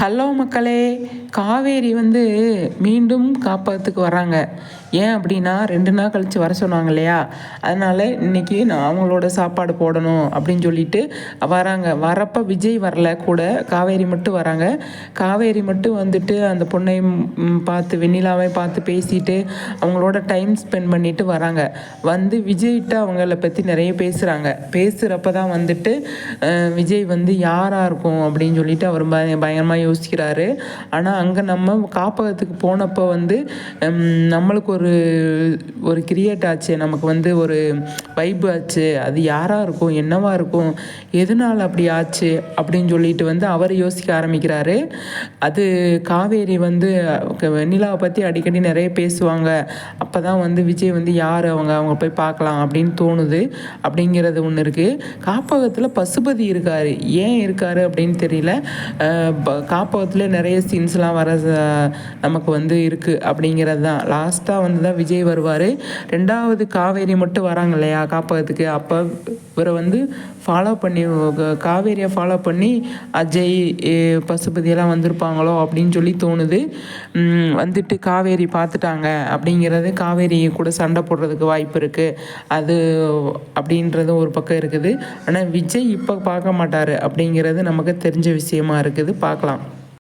Hello மக்களே காவேரி வந்து மீண்டும் காப்பகத்துக்கு வராங்க. ஏன் அப்படின்னா ரெண்டு நாள் கழித்து வர சொன்னாங்க இல்லையா? அதனால் இன்றைக்கி நான் அவங்களோட சாப்பாடு போடணும் அப்படின்னு சொல்லிட்டு வராங்க. வரப்போ விஜய் வரல கூட காவேரி மட்டும் வராங்க. காவேரி மட்டும் வந்துட்டு அந்த பொண்ணை பார்த்து வெண்ணிலாவை பார்த்து பேசிட்டு அவங்களோட டைம் ஸ்பெண்ட் பண்ணிவிட்டு வராங்க. வந்து விஜய்கிட்ட அவங்கள பற்றி நிறைய பேசுகிறாங்க பேசுகிறப்ப தான் வந்துட்டு விஜய் வந்து யாராக இருக்கும் அப்படின்னு சொல்லிட்டு அவர் பய பயங்கரமாக யோசிக்கிறாரு. ஆனால் அங்கே நம்ம காப்பகத்துக்கு போனப்போ வந்து நம்மளுக்கு ஒரு ஒரு கிரியேட் ஆச்சு. நமக்கு வந்து ஒரு வைப் ஆச்சு. அது யாராக இருக்கும்? என்னவாக இருக்கும்? எதனால் அப்படி ஆச்சு? அப்படின்னு சொல்லிட்டு வந்து அவர் யோசிக்க ஆரம்பிக்கிறாரு. அது காவேரி வந்து நிலாவை வெண்ணிலாவை பற்றி அடிக்கடி நிறைய பேசுவாங்க. அப்போ தான் வந்து விஜய் வந்து யார் அவங்க? அவங்க போய் பார்க்கலாம் அப்படின்னு தோணுது. அப்படிங்கிறது ஒன்று இருக்குது காப்பகத்தில் பசுபதி இருக்கார். ஏன் இருக்கார் அப்படின்னு தெரியல. காப்பகத்தில் நிறைய சீன்ஸ்லாம் வர நமக்கு வந்து இருக்குது அப்படிங்கிறது தான் லாஸ்ட்டாக வந்து தான் விஜய் வருவார். ரெண்டாவது காவேரி மட்டும் வராங்க இல்லையா? காப்பகத்துக்கு. அப்போ இவரை வந்து ஃபாலோ பண்ணி காவேரியை ஃபாலோ பண்ணி அஜய் பசுபதியெல்லாம் வந்திருப்பாங்களோ அப்படின்னு சொல்லி தோணுது. வந்துட்டு காவேரி பார்த்துட்டாங்க அப்படிங்கிறது காவேரி கூட சண்டை போடுறதுக்கு வாய்ப்பு இருக்குது அது அப்படின்றது ஒரு பக்கம் இருக்குது. ஆனால் விஜய் இப்போ பார்க்க மாட்டார் அப்படிங்கிறது நமக்கு தெரிஞ்ச விஷயமா இருக்குது. பார்க்கலாம்.